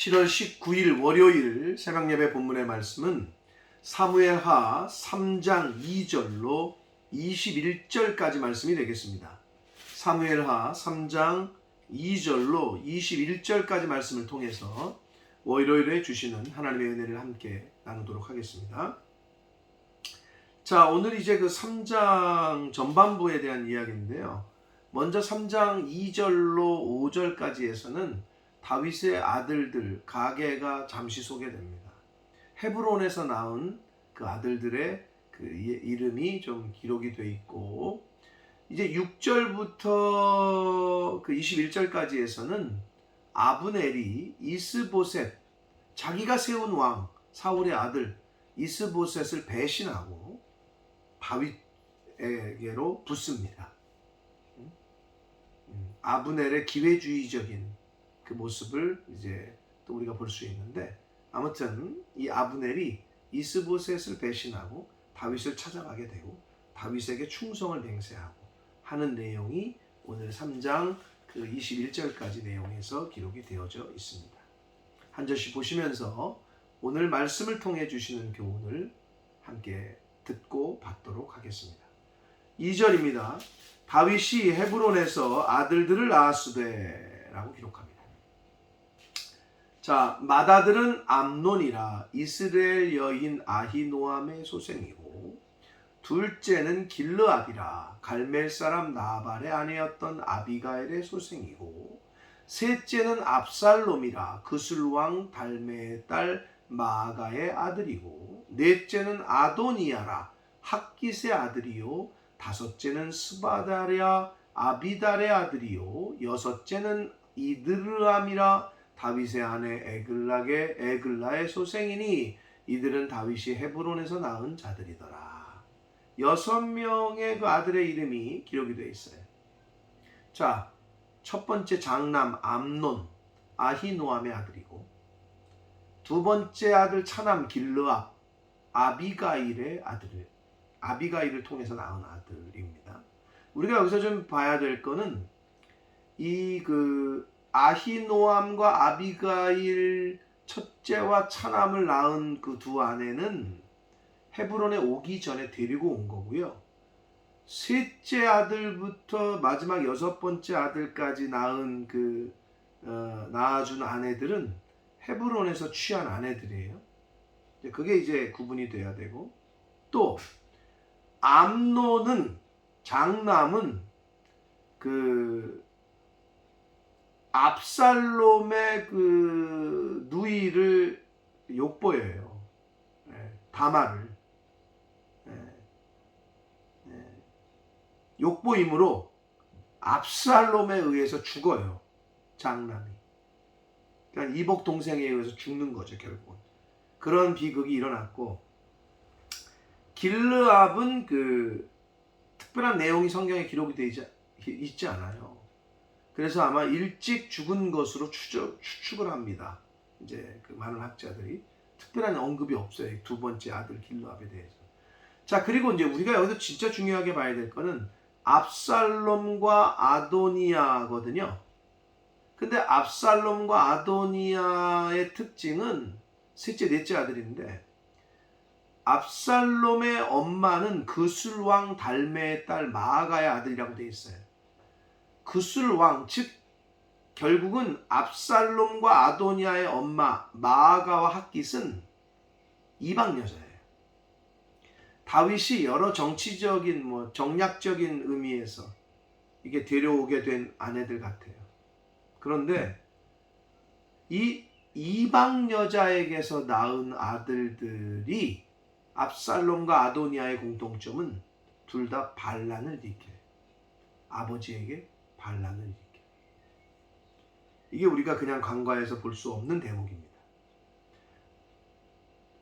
7월 19일 월요일 새벽 예배 본문의 말씀은 사무엘하 3장 2절로 21절까지 말씀이 되겠습니다. 사무엘하 3장 2절로 21절까지 말씀을 통해서 월요일에 주시는 하나님의 은혜를 함께 나누도록 하겠습니다. 자, 오늘 이제 그 3장 전반부에 대한 이야기인데요. 먼저 3장 2절로 5절까지에서는 다윗의 아들들 가게가 잠시 소개됩니다. 헤브론에서 나온 그 아들들의 그 이름이 좀 기록이 돼 있고 이제 6절부터 그 21절까지에서는 아브넬이 이스보셋 자기가 세운 왕 사울의 아들 이스보셋을 배신하고 다윗에게로 붙습니다. 아브넬의 기회주의적인 그 모습을 이제 또 우리가 볼 수 있는데 아무튼 이 아브넬이 이스보셋을 배신하고 다윗을 찾아가게 되고 다윗에게 충성을 맹세하고 하는 내용이 오늘 3장 그 21절까지 내용에서 기록이 되어져 있습니다. 한 절씩 보시면서 오늘 말씀을 통해 주시는 교훈을 함께 듣고 받도록 하겠습니다. 2절입니다. 다윗이 헤브론에서 아들들을 낳았으되라고 기록합니다. 자, 맏아들은 암논이라 이스라엘 여인 아히노암의 소생이고 둘째는 길르압이라 갈멜 사람 나발의 아내였던 아비가엘의 소생이고 셋째는 압살롬이라 그술 왕 달메의 딸 마가의 아들이고 넷째는 아도니아라 학깃의 아들이요 다섯째는 스바다랴 아비달의 아들이요 여섯째는 이드르암이라 다윗의 아내 에글락의 에글라의 소생이니 이들은 다윗이 헤브론에서 낳은 자들이더라. 여섯 명의 그 아들의 이름이 기록이 되어 있어요. 자, 첫 번째 장남 암논 아히노암의 아들이고 두 번째 아들 차남 길르압 아비가일의 아들 아비가일을 통해서 낳은 아들입니다. 우리가 여기서 좀 봐야 될 거는 이그 아히노암과 아비가일 첫째와 차남을 낳은 그 두 아내는 헤브론에 오기 전에 데리고 온 거고요. 셋째 아들부터 마지막 여섯 번째 아들까지 낳은 그 어, 낳아준 아내들은 헤브론에서 취한 아내들이에요. 그게 이제 구분이 돼야 되고 또 암노는 장남은 그 압살롬의 그 누이를 욕보여요. 네, 다마를. 네, 네. 욕보이므로 압살롬에 의해서 죽어요. 장남이. 그러니까 이복 동생에 의해서 죽는 거죠, 결국은. 그런 비극이 일어났고 길르압은 그 특별한 내용이 성경에 기록이 되지 있지 않아요. 그래서 아마 일찍 죽은 것으로 추적, 추측을 합니다. 이제 그 많은 학자들이 특별한 언급이 없어요. 두 번째 아들 길르압에 대해서. 자 그리고 이제 우리가 여기서 진짜 중요하게 봐야 될 거는 압살롬과 아도니아거든요. 근데 압살롬과 아도니아의 특징은 셋째, 넷째 아들인데 압살롬의 엄마는 그술왕 달메의 딸 마아가의 아들이라고 되어 있어요. 그술 왕, 즉 결국은 압살롬과 아도니아의 엄마 마아가와 학깃은 이방 여자예요. 다윗이 여러 정치적인 뭐 정략적인 의미에서 이게 데려오게 된 아내들 같아요. 그런데 이 이방 여자에게서 낳은 아들들이 압살롬과 아도니아의 공통점은 둘 다 반란을 일으켜요. 아버지에게 반란을 일으켜. 이게 우리가 그냥 관과에서 볼 수 없는 대목입니다.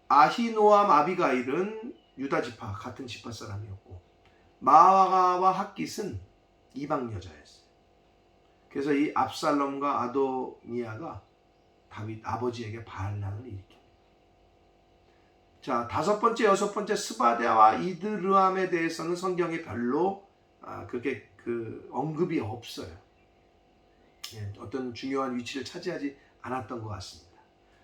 아히노암 아비가일은 유다 지파 같은 지파 사람이었고 마와가와 학깃은 이방 여자였어요. 그래서 이 압살롬과 아도니아가 다윗 아버지에게 반란을 일으킵니다. 자 다섯 번째 여섯 번째 스바데와 이드르암에 대해서는 성경에 별로 아, 그렇게 그 언급이 없어요. 예, 어떤 중요한 위치를 차지하지 않았던 것 같습니다.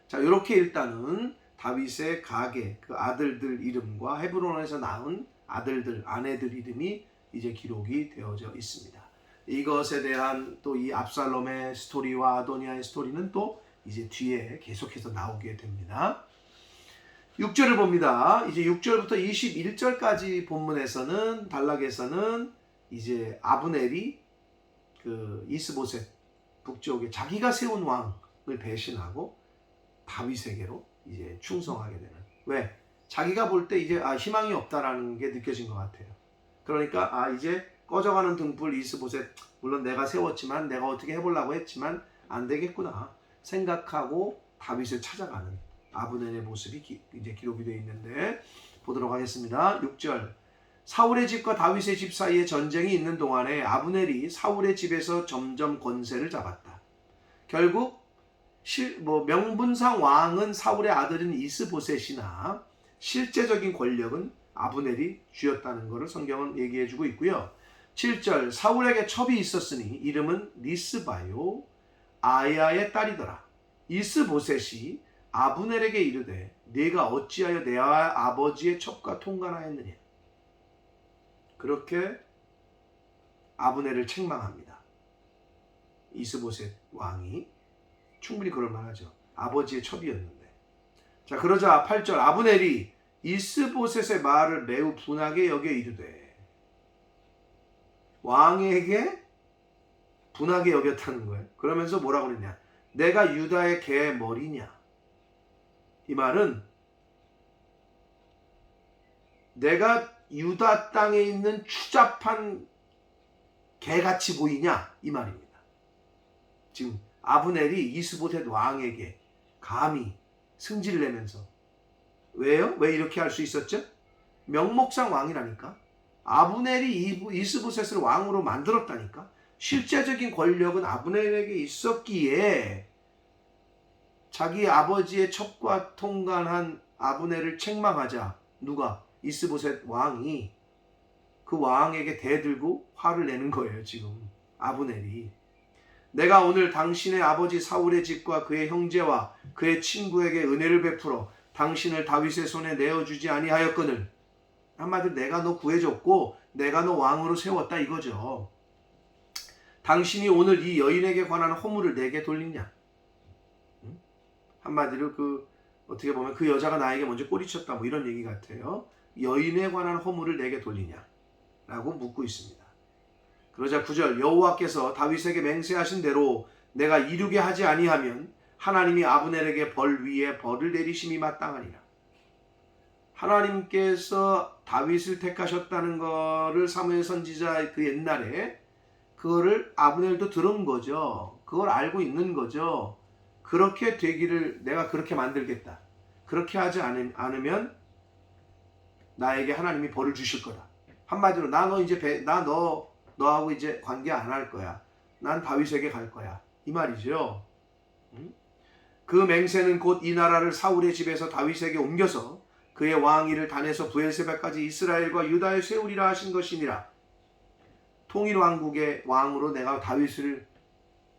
자, 이렇게 일단은 다윗의 가계 그 아들들 이름과 헤브론에서 낳은 아들들 아내들 이름이 이제 기록이 되어져 있습니다. 이것에 대한 또 이 압살롬의 스토리와 아도니아의 스토리는 또 이제 뒤에 계속해서 나오게 됩니다. 6절을 봅니다. 이제 6절부터 21절까지 본문에서는 단락에서는 이제 아브넬이 그 이스보셋 북쪽에 자기가 세운 왕을 배신하고 다윗에게로 이제 충성하게 되는 왜 자기가 볼 때 이제 아 희망이 없다라는 게 느껴진 것 같아요. 그러니까 아 이제 꺼져가는 등불 이스보셋 물론 내가 세웠지만 내가 어떻게 해보려고 했지만 안 되겠구나 생각하고 다윗을 찾아가는 아브넬의 모습이 기, 이제 기록이 되어 있는데 보도록 하겠습니다. 6절 사울의 집과 다윗의 집 사이에 전쟁이 있는 동안에 아브넬이 사울의 집에서 점점 권세를 잡았다. 결국 실, 뭐 명분상 왕은 사울의 아들인 이스보셋이나 실제적인 권력은 아브넬이 쥐었다는 것을 성경은 얘기해 주고 있고요. 7절 사울에게 첩이 있었으니 이름은 리스바요 아야의 딸이더라. 이스보셋이 아브넬에게 이르되 네가 어찌하여 내 아버지의 첩과 통관하였느냐. 그렇게 아브넬을 책망합니다. 이스보셋 왕이 충분히 그럴 만하죠. 아버지의 첩이었는데. 자, 그러자 8절 아브넬이 이스보셋의 말을 매우 분하게 여겨 이르되 왕에게 분하게 여겼다는 거예요. 그러면서 뭐라고 그랬냐? 내가 유다의 개 머리냐? 이 말은 내가 유다 땅에 있는 추잡한 개같이 보이냐? 이 말입니다. 지금 아브넬이 이스보셋 왕에게 감히 승질을 내면서 왜요? 왜 이렇게 할 수 있었죠? 명목상 왕이라니까. 아브넬이 이스보셋을 왕으로 만들었다니까. 실제적인 권력은 아브넬에게 있었기에 자기 아버지의 첩과 통관한 아브넬을 책망하자 누가 이스보셋 왕이 그 왕에게 대들고 화를 내는 거예요 지금 아브넬이 내가 오늘 당신의 아버지 사울의 집과 그의 형제와 그의 친구에게 은혜를 베풀어 당신을 다윗의 손에 내어주지 아니하였거늘 한마디로 내가 너 구해줬고 내가 너 왕으로 세웠다 이거죠. 당신이 오늘 이 여인에게 관한 허물을 내게 돌리냐? 응? 한마디로 그 어떻게 보면 그 여자가 나에게 먼저 꼬리쳤다 뭐 이런 얘기 같아요. 여인에 관한 허물을 내게 돌리냐? 라고 묻고 있습니다. 그러자 9절 여호와께서 다윗에게 맹세하신 대로 내가 이루게 하지 아니하면 하나님이 아브넬에게 벌 위에 벌을 내리심이 마땅하니라. 하나님께서 다윗을 택하셨다는 것을 사무엘 선지자 그 옛날에 그거를 아브넬도 들은 거죠. 그걸 알고 있는 거죠. 그렇게 되기를 내가 그렇게 만들겠다. 그렇게 하지 않으면 나에게 하나님이 벌을 주실 거다. 한마디로 나 너 이제 나 너 너하고 이제 관계 안 할 거야. 난 다윗에게 갈 거야. 이 말이죠. 그 맹세는 곧 이 나라를 사울의 집에서 다윗에게 옮겨서 그의 왕위를 단에서 부엘세바까지 이스라엘과 유다에 세우리라 하신 것이니라. 통일 왕국의 왕으로 내가 다윗을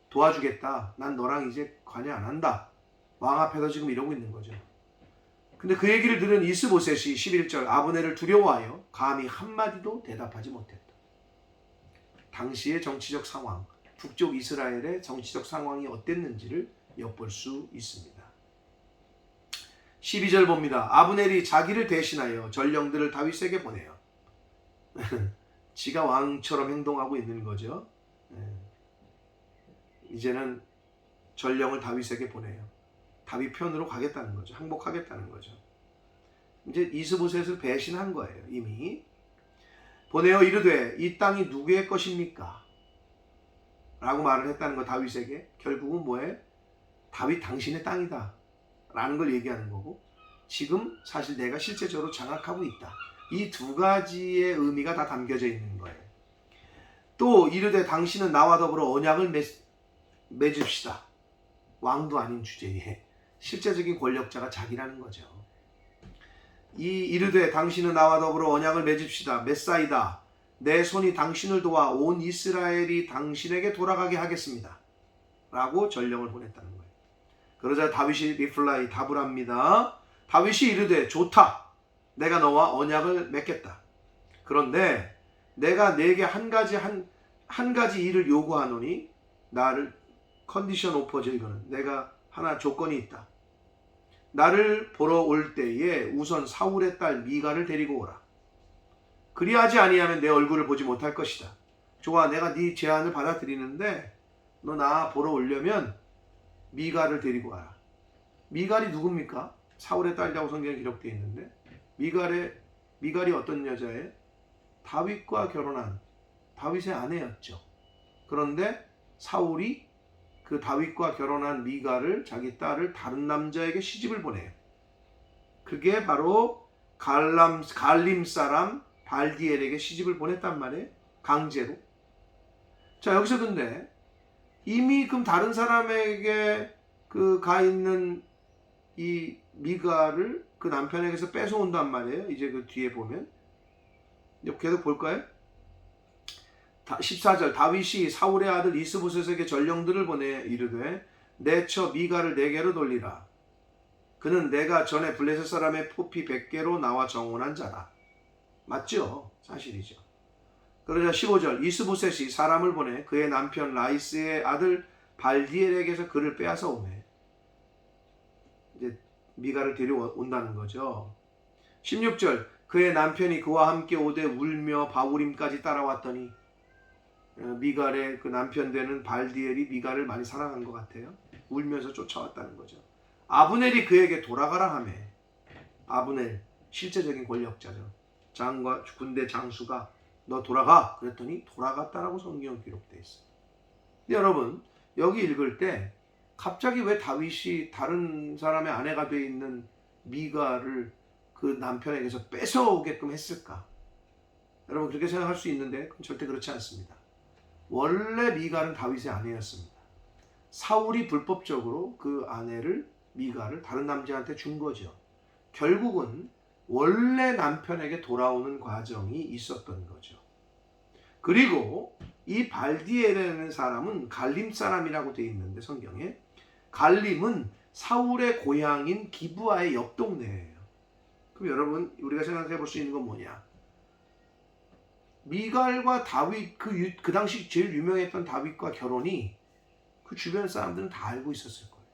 도와주겠다. 난 너랑 이제 관여 안 한다. 왕 앞에서 지금 이러고 있는 거죠. 근데 그 얘기를 들은 이스보셋이 11절 아브넬을 두려워하여 감히 한마디도 대답하지 못했다. 당시의 정치적 상황, 북쪽 이스라엘의 정치적 상황이 어땠는지를 엿볼 수 있습니다. 12절 봅니다. 아브넬이 자기를 대신하여 전령들을 다윗에게 보내요. 지가 왕처럼 행동하고 있는 거죠. 이제는 전령을 다윗에게 보내요. 다윗 편으로 가겠다는 거죠. 항복하겠다는 거죠. 이제 이스보셋을 배신한 거예요. 이미 보내어 이르되 이 땅이 누구의 것입니까? 라고 말을 했다는 거 다윗에게 결국은 뭐에 다윗 당신의 땅이다 라는 걸 얘기하는 거고 지금 사실 내가 실제적으로 장악하고 있다. 이 두 가지의 의미가 다 담겨져 있는 거예요. 또 이르되 당신은 나와 더불어 언약을 맺, 맺읍시다. 왕도 아닌 주제에 실제적인 권력자가 자기라는 거죠. 이 이르되 당신은 나와 더불어 언약을 맺읍시다. 메사이다. 내 손이 당신을 도와 온 이스라엘이 당신에게 돌아가게 하겠습니다. 라고 전령을 보냈다는 거예요. 그러자 다윗이 리플라이 답을 합니다. 다윗이 이르되 좋다. 내가 너와 언약을 맺겠다. 그런데 내가 내게 한 가지 한, 한 가지 일을 요구하노니 나를 컨디션 오퍼죠 이거는 내가 하나 조건이 있다. 나를 보러 올 때에 우선 사울의 딸 미가를 데리고 오라. 그리하지 아니하면 내 얼굴을 보지 못할 것이다. 좋아, 내가 네 제안을 받아들이는데 너 나 보러 오려면 미가를 데리고 와라. 미갈이 누굽니까? 사울의 딸이라고 성경에 기록되어 있는데 미갈의 미갈이 어떤 여자예요? 다윗과 결혼한 다윗의 아내였죠. 그런데 사울이 그 다윗과 결혼한 미갈을 자기 딸을 다른 남자에게 시집을 보내요. 그게 바로 갈람 갈림 사람 발디엘에게 시집을 보냈단 말이에요. 강제로. 자 여기서 근데 이미 그럼 다른 사람에게 그 가 있는 이 미가를 그 남편에게서 뺏어온단 말이에요. 이제 그 뒤에 보면 계속 볼까요? 14절 다윗이 사울의 아들 이스보셋에게 전령들을 보내 이르되 내 처 미가를 내게로 돌리라. 그는 내가 전에 블레셋 사람의 포피 100개로 나와 정혼한 자다. 맞죠? 사실이죠. 그러자 15절 이스보셋이 사람을 보내 그의 남편 라이스의 아들 발디엘에게서 그를 빼앗아 오매. 이제 미가를 데려온다는 거죠. 16절 그의 남편이 그와 함께 오되 울며 바우림까지 따라왔더니 어, 미갈의 그 남편 되는 발디엘이 미갈을 많이 사랑한 것 같아요. 울면서 쫓아왔다는 거죠. 아브넬이 그에게 돌아가라 하매 아브넬 실제적인 권력자죠. 장과 군대 장수가 너 돌아가 그랬더니 돌아갔다라고 성경 기록돼 있어요. 근데 여러분 여기 읽을 때 갑자기 왜 다윗이 다른 사람의 아내가 돼 있는 미가를 그 남편에게서 뺏어오게끔 했을까? 여러분 그렇게 생각할 수 있는데 절대 그렇지 않습니다. 원래 미가는 다윗의 아내였습니다. 사울이 불법적으로 그 아내를 미가를 다른 남자한테 준 거죠. 결국은 원래 남편에게 돌아오는 과정이 있었던 거죠. 그리고 이 발디엘이라는 사람은 갈림 사람이라고 되어 있는데 성경에 갈림은 사울의 고향인 기부아의 옆 동네예요. 그럼 여러분 우리가 생각해 볼 수 있는 건 뭐냐? 미갈과 다윗 그, 유, 그 당시 제일 유명했던 다윗과 결혼이 그 주변 사람들은 다 알고 있었을 거예요.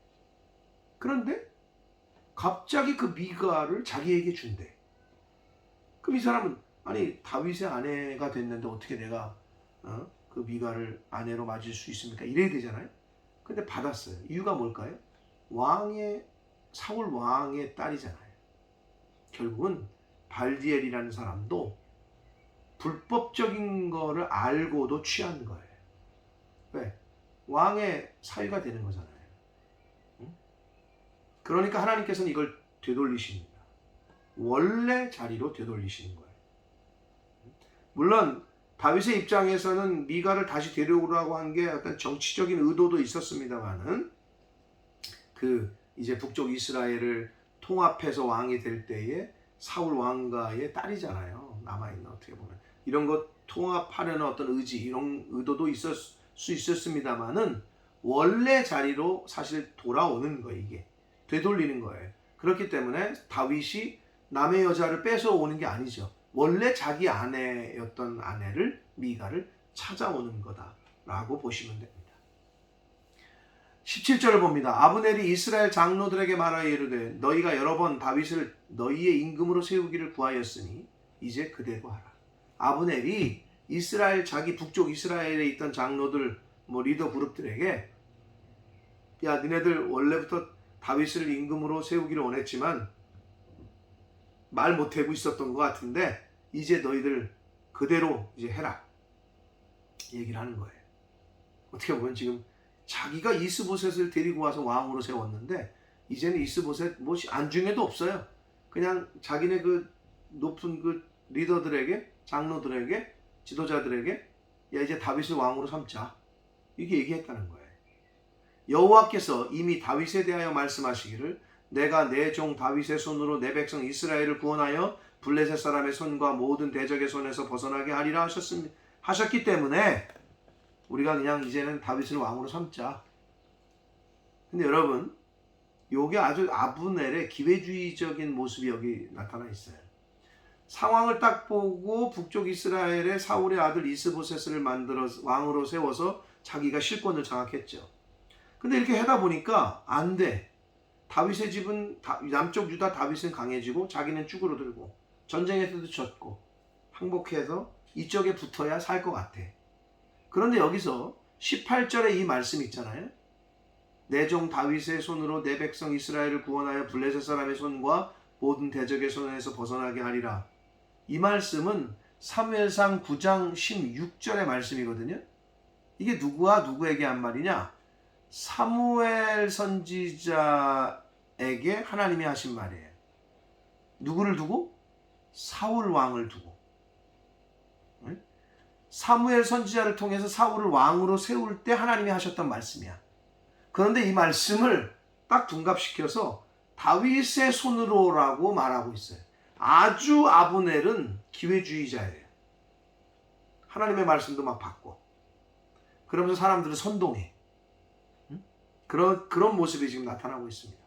그런데 갑자기 그 미갈을 자기에게 준대. 그럼 이 사람은 아니 다윗의 아내가 됐는데 어떻게 내가 어? 그 미갈을 아내로 맞을 수 있습니까? 이래야 되잖아요. 근데 받았어요. 이유가 뭘까요? 왕의 사울 왕의 딸이잖아요. 결국은 발디엘이라는 사람도 불법적인 거를 알고도 취한 거예요. 왜? 왕의 사위가 되는 거잖아요. 응? 그러니까 하나님께서는 이걸 되돌리십니다. 원래 자리로 되돌리시는 거예요. 물론 다윗의 입장에서는 미가를 다시 데려오라고 한 게 어떤 정치적인 의도도 있었습니다만은 그 이제 북쪽 이스라엘을 통합해서 왕이 될 때에 사울 왕가의 딸이잖아요. 남아 있는 어떻게 보면 이런 것 통합하려는 어떤 의지 이런 의도도 있을 수 있었습니다만은 원래 자리로 사실 돌아오는 거예요 이게 되돌리는 거예요. 그렇기 때문에 다윗이 남의 여자를 뺏어 오는 게 아니죠. 원래 자기 아내였던 아내를 미가를 찾아오는 거다라고 보시면 됩니다. 17절을 봅니다. 아브넬이 이스라엘 장로들에게 말하여 이르되 너희가 여러 번 다윗을 너희의 임금으로 세우기를 구하였으니 이제 그대로 하라. 아브넬이 이스라엘 자기 북쪽 이스라엘에 있던 장로들 뭐 리더 그룹들에게 야 니네들 원래부터 다윗을 임금으로 세우기를 원했지만 말 못하고 있었던 것 같은데 이제 너희들 그대로 이제 해라 얘기를 하는 거예요. 어떻게 보면 지금 자기가 이스보셋을 데리고 와서 왕으로 세웠는데 이제는 이스보셋 뭐 안중에도 없어요. 그냥 자기네 그 높은 그 리더들에게 장로들에게 지도자들에게 야 이제 다윗을 왕으로 삼자 이게 얘기했다는 거예요. 여호와께서 이미 다윗에 대하여 말씀하시기를 내가 내 종 다윗의 손으로 내 백성 이스라엘을 구원하여 블레셋 사람의 손과 모든 대적의 손에서 벗어나게 하리라 하셨습니다. 하셨기 때문에 우리가 그냥 이제는 다윗을 왕으로 삼자. 근데 여러분 요게 아주 아브넬의 기회주의적인 모습이 여기 나타나 있어요. 상황을 딱 보고 북쪽 이스라엘의 사울의 아들 이스보셋을 만들어 왕으로 세워서 자기가 실권을 장악했죠. 근데 이렇게 하다 보니까 안 돼. 다윗의 집은 다- 남쪽 유다 다윗은 강해지고 자기는 쭈그러들고 전쟁에서도 졌고 항복해서 이쪽에 붙어야 살 것 같아. 그런데 여기서 18절에 이 말씀 있잖아요. 내종 다윗의 손으로 내 백성 이스라엘을 구원하여 블레셋 사람의 손과 모든 대적의 손에서 벗어나게 하리라. 이 말씀은 사무엘상 9장 16절의 말씀이거든요. 이게 누구와 누구에게 한 말이냐? 사무엘 선지자에게 하나님이 하신 말이에요. 누구를 두고? 사울 왕을 두고. 응? 사무엘 선지자를 통해서 사울을 왕으로 세울 때 하나님이 하셨던 말씀이야. 그런데 이 말씀을 딱 둔갑시켜서 다윗의 손으로라고 말하고 있어요. 아주 아브넬은 기회주의자예요. 하나님의 말씀도 막 바꿔. 그러면서 사람들을 선동해. 응? 그런 그런 모습이 지금 나타나고 있습니다.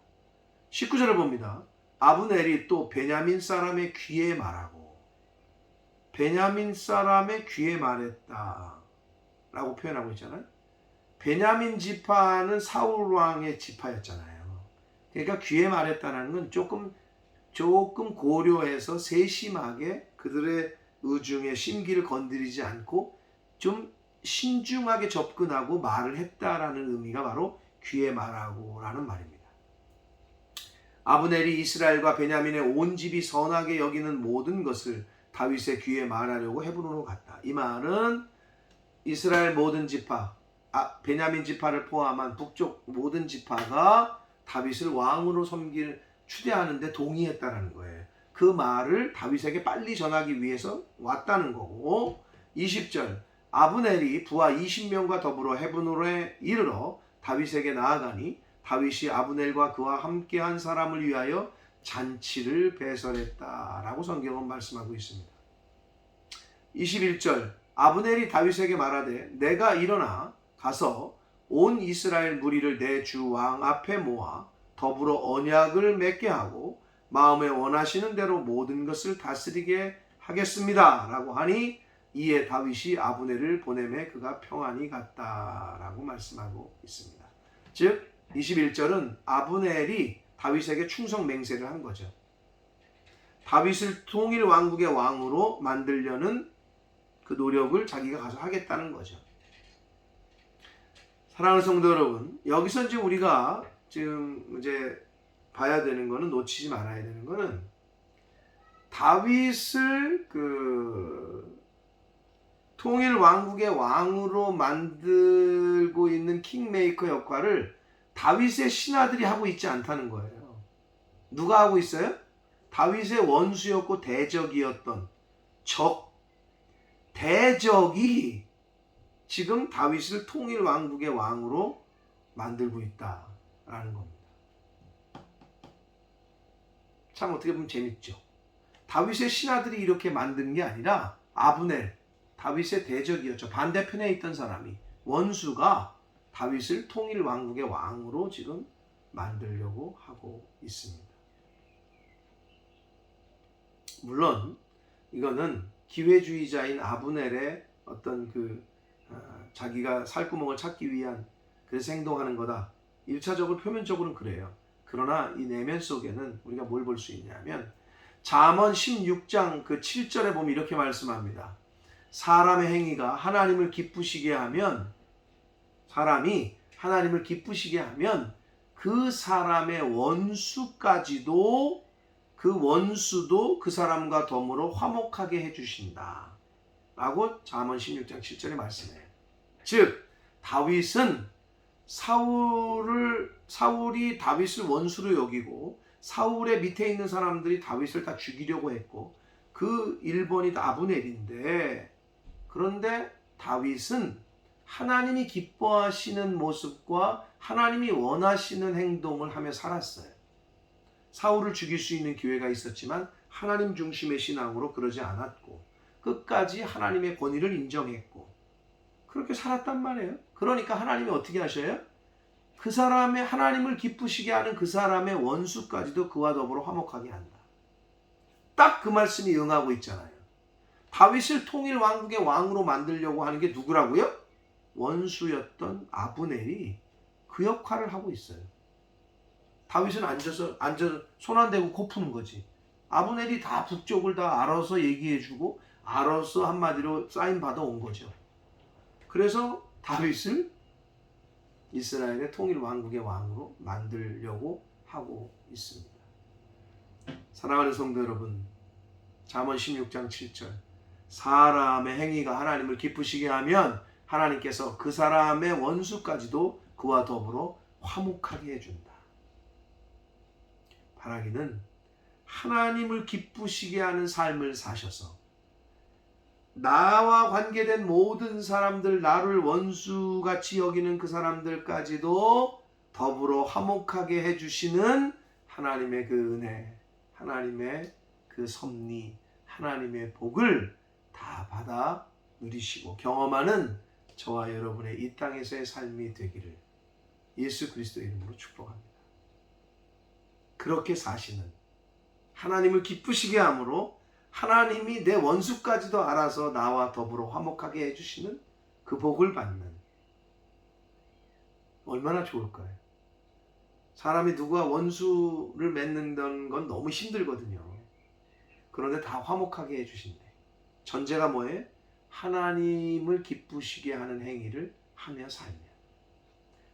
19절을 봅니다. 아브넬이 또 베냐민 사람의 귀에 말하고 베냐민 사람의 귀에 말했다. 라고 표현하고 있잖아요. 베냐민 지파는 사울 왕의 지파였잖아요. 그러니까 귀에 말했다는 건 조금 조금 고려해서 세심하게 그들의 의중의 심기를 건드리지 않고 좀 신중하게 접근하고 말을 했다라는 의미가 바로 귀에 말하고라는 말입니다. 아브넬이 이스라엘과 베냐민의 온 집이 선하게 여기는 모든 것을 다윗의 귀에 말하려고 헤브론으로 갔다. 이 말은 이스라엘 모든 지파, 아, 베냐민 지파를 포함한 북쪽 모든 지파가 다윗을 왕으로 섬길 추대하는데 동의했다라는 거예요. 그 말을 다윗에게 빨리 전하기 위해서 왔다는 거고 20절 아브넬이 부하 20명과 더불어 헤브론에 이르러 다윗에게 나아가니 다윗이 아브넬과 그와 함께한 사람을 위하여 잔치를 배설했다라고 성경은 말씀하고 있습니다. 21절 아브넬이 다윗에게 말하되 내가 일어나 가서 온 이스라엘 무리를 내 주 왕 앞에 모아 더불어 언약을 맺게 하고 마음에 원하시는 대로 모든 것을 다스리게 하겠습니다 라고 하니 이에 다윗이 아브넬을 보내매 그가 평안히 갔다 라고 말씀하고 있습니다. 즉 21절은 아브넬이 다윗에게 충성 맹세를 한 거죠. 다윗을 통일 왕국의 왕으로 만들려는 그 노력을 자기가 가서 하겠다는 거죠. 사랑하는 성도 여러분, 여기서 이제 우리가 지금 이제 봐야 되는 거는 놓치지 말아야 되는 거는 다윗을 그 통일 왕국의 왕으로 만들고 있는 킹메이커 역할을 다윗의 신하들이 하고 있지 않다는 거예요. 누가 하고 있어요? 다윗의 원수였고 대적이었던 적 대적이 지금 다윗을 통일 왕국의 왕으로 만들고 있다 라는 겁니다. 참 어떻게 보면 재밌죠. 다윗의 신하들이 이렇게 만든 게 아니라 아브넬 다윗의 대적이었죠. 반대편에 있던 사람이 원수가 다윗을 통일 왕국의 왕으로 지금 만들려고 하고 있습니다. 물론 이거는 기회주의자인 아브넬의 어떤 그 어, 자기가 살구멍을 찾기 위한 그래서 행동하는 거다. 1차적으로 표면적으로는 그래요. 그러나 이 내면 속에는 우리가 뭘 볼 수 있냐면 잠언 16장 그 7절에 보면 이렇게 말씀합니다. 사람의 행위가 하나님을 기쁘시게 하면 사람이 하나님을 기쁘시게 하면 그 사람의 원수까지도 그 원수도 그 사람과 더불어 화목하게 해 주신다. 라고 잠언 16장 7절에 말씀해요. 즉 다윗은 사울을 사울이 다윗을 원수로 여기고 사울의 밑에 있는 사람들이 다윗을 다 죽이려고 했고 그 1번이 아브넬인데 그런데 다윗은 하나님이 기뻐하시는 모습과 하나님이 원하시는 행동을 하며 살았어요. 사울을 죽일 수 있는 기회가 있었지만 하나님 중심의 신앙으로 그러지 않았고 끝까지 하나님의 권위를 인정했고 그렇게 살았단 말이에요. 그러니까 하나님이 어떻게 하셔요? 그 사람의 하나님을 기쁘시게 하는 그 사람의 원수까지도 그와 더불어 화목하게 한다. 딱 그 말씀이 응하고 있잖아요. 다윗을 통일 왕국의 왕으로 만들려고 하는 게 누구라고요? 원수였던 아브넬이 그 역할을 하고 있어요. 다윗은 앉아서 앉아 손 안 대고 코 푸는 거지. 아브넬이 다 북쪽을 다 알아서 얘기해주고 알아서 한마디로 사인 받아 온 거죠. 그래서 다윗을 이스라엘의 통일 왕국의 왕으로 만들려고 하고 있습니다. 사랑하는 성도 여러분, 잠언 16장 7절. 사람의 행위가 하나님을 기쁘시게 하면 하나님께서 그 사람의 원수까지도 그와 더불어 화목하게 해준다. 바라기는 하나님을 기쁘시게 하는 삶을 사셔서 나와 관계된 모든 사람들, 나를 원수같이 여기는 그 사람들까지도 더불어 화목하게 해주시는 하나님의 그 은혜, 하나님의 그 섭리, 하나님의 복을 다 받아 누리시고 경험하는 저와 여러분의 이 땅에서의 삶이 되기를 예수 그리스도 이름으로 축복합니다. 그렇게 사시는 하나님을 기쁘시게 함으로 하나님이 내 원수까지도 알아서 나와 더불어 화목하게 해주시는 그 복을 받는 얼마나 좋을까요? 사람이 누가 원수를 맺는 건 너무 힘들거든요. 그런데 다 화목하게 해주신대. 전제가 뭐예요? 하나님을 기쁘시게 하는 행위를 하며 살면.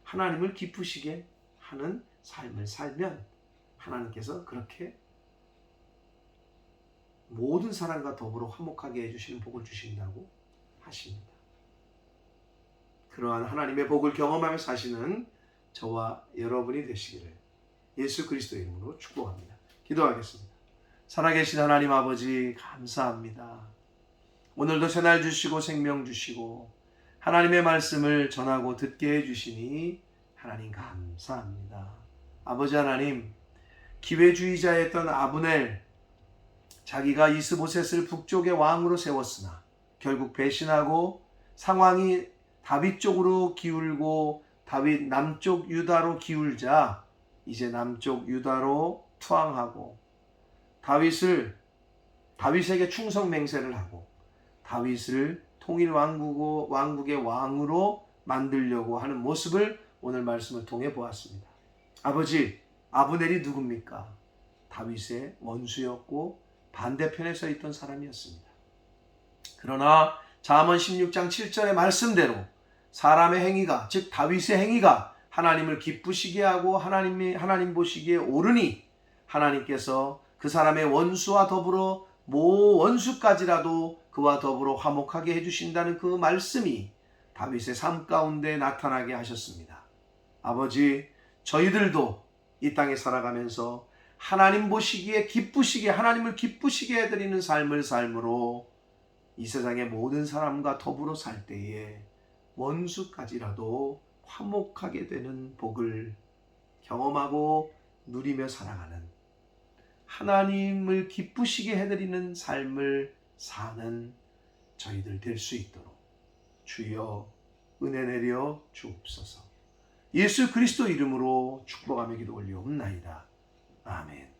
하나님을 기쁘시게 하는 삶을 살면 하나님께서 그렇게 모든 사람과 더불어 화목하게 해주시는 복을 주신다고 하십니다. 그러한 하나님의 복을 경험하며 사시는 저와 여러분이 되시기를 예수 그리스도 이름으로 축복합니다. 기도하겠습니다. 살아계신 하나님 아버지 감사합니다. 오늘도 새날 주시고 생명 주시고 하나님의 말씀을 전하고 듣게 해주시니 하나님 감사합니다. 아버지 하나님 기회주의자였던 아브넬 자기가 이스보셋을 북쪽의 왕으로 세웠으나 결국 배신하고 상황이 다윗 쪽으로 기울고 다윗 남쪽 유다로 기울자 이제 남쪽 유다로 투항하고 다윗을 다윗에게 충성 맹세를 하고 다윗을 통일 왕국 왕국의 왕으로 만들려고 하는 모습을 오늘 말씀을 통해 보았습니다. 아버지 아브넬이 누굽니까? 다윗의 원수였고 반대편에 서 있던 사람이었습니다. 그러나 잠언 16장 7절의 말씀대로 사람의 행위가 즉 다윗의 행위가 하나님을 기쁘시게 하고 하나님이 하나님 보시기에 옳으니 하나님께서 그 사람의 원수와 더불어 모 원수까지라도 그와 더불어 화목하게 해주신다는 그 말씀이 다윗의 삶 가운데 나타나게 하셨습니다. 아버지, 저희들도 이 땅에 살아가면서 하나님 보시기에 기쁘시게 하나님을 기쁘시게 해드리는 삶을 삶으로 이 세상의 모든 사람과 더불어 살 때에 원수까지라도 화목하게 되는 복을 경험하고 누리며 살아가는 하나님을 기쁘시게 해드리는 삶을 사는 저희들 될 수 있도록 주여 은혜 내려 주옵소서. 예수 그리스도 이름으로 축복하며 기도 올리옵나이다. 아멘.